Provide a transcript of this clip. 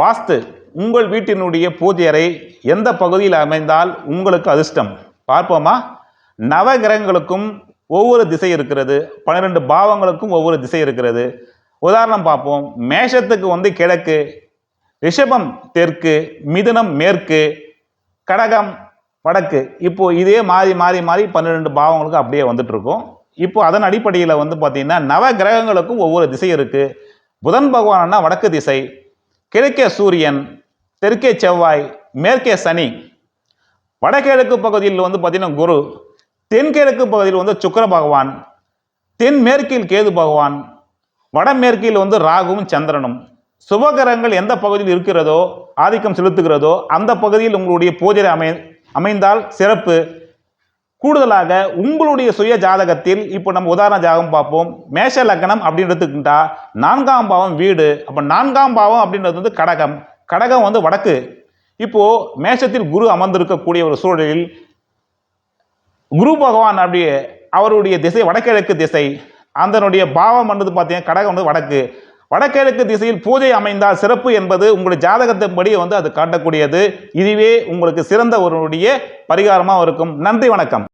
வாஸ்து உங்கள் வீட்டினுடைய பூஜை அறை எந்த பகுதியில் அமைந்தால் உங்களுக்கு அதிர்ஷ்டம்? பார்ப்போமா? நவகிரகங்களுக்கும் ஒவ்வொரு திசை இருக்கிறது. பன்னிரெண்டு பாவங்களுக்கும் ஒவ்வொரு திசை இருக்கிறது. உதாரணம் பார்ப்போம். மேஷத்துக்கு வந்து கிழக்கு ரிஷபம் தெற்கு மிதுனம் மேற்கு கடகம் வடக்கு. இப்போ இதே மாறி மாறி மாறி பன்னிரெண்டு பாவங்களுக்கு அப்படியே வந்துட்டு இருக்கும் இப்போ அதன் அடிப்படையில் வந்து பார்த்தீங்கன்னா நவ கிரகங்களுக்கும் ஒவ்வொரு திசை இருக்குது புதன் பகவான்னா வடக்கு திசை. கிழக்கே சூரியன் தெற்கே செவ்வாய் மேற்கே சனி. வடகிழக்கு பகுதியில் வந்து பார்த்தீங்கன்னா குரு தென்கிழக்கு பகுதியில் வந்து சுக்கர பகவான் தென்மேற்கில் கேது பகவான் வடமேற்கில் வந்து ராகுவும் சந்திரனும். சுபகரங்கள் எந்த பகுதியில் இருக்கிறதோ ஆதிக்கம் செலுத்துகிறதோ அந்த பகுதியில் உங்களுடைய பூஜை அமை அமைந்தால் சிறப்பு. கூடுதலாக உங்களுடைய சுய ஜாதகத்தில் இப்போ நம்ம உதாரண ஜாதகம் பார்ப்போம். மேஷ லக்னம் அப்படின்னு எடுத்துக்கிட்டா நான்காம் பாவம் வீடு. அப்போ நான்காம் பாவம் அப்படின்றது வந்து கடகம். கடகம் வந்து வடக்கு. இப்போது மேஷத்தில் குரு அமர்ந்திருக்கக்கூடிய ஒரு சூழலில் குரு பகவான் அப்படியே அவருடைய திசை வடகிழக்கு திசை. அதனுடைய பாவம் வந்து பார்த்தீங்கன்னா கடகம் வந்து வடக்கு. வடகிழக்கு திசையில் பூஜை அமைந்தால் சிறப்பு என்பது உங்களுடைய ஜாதகத்தின்படி வந்து அது காட்டக்கூடியது. இதுவே உங்களுக்கு சிறந்த ஒருவருடைய பரிகாரமாக இருக்கும். நன்றி வணக்கம்.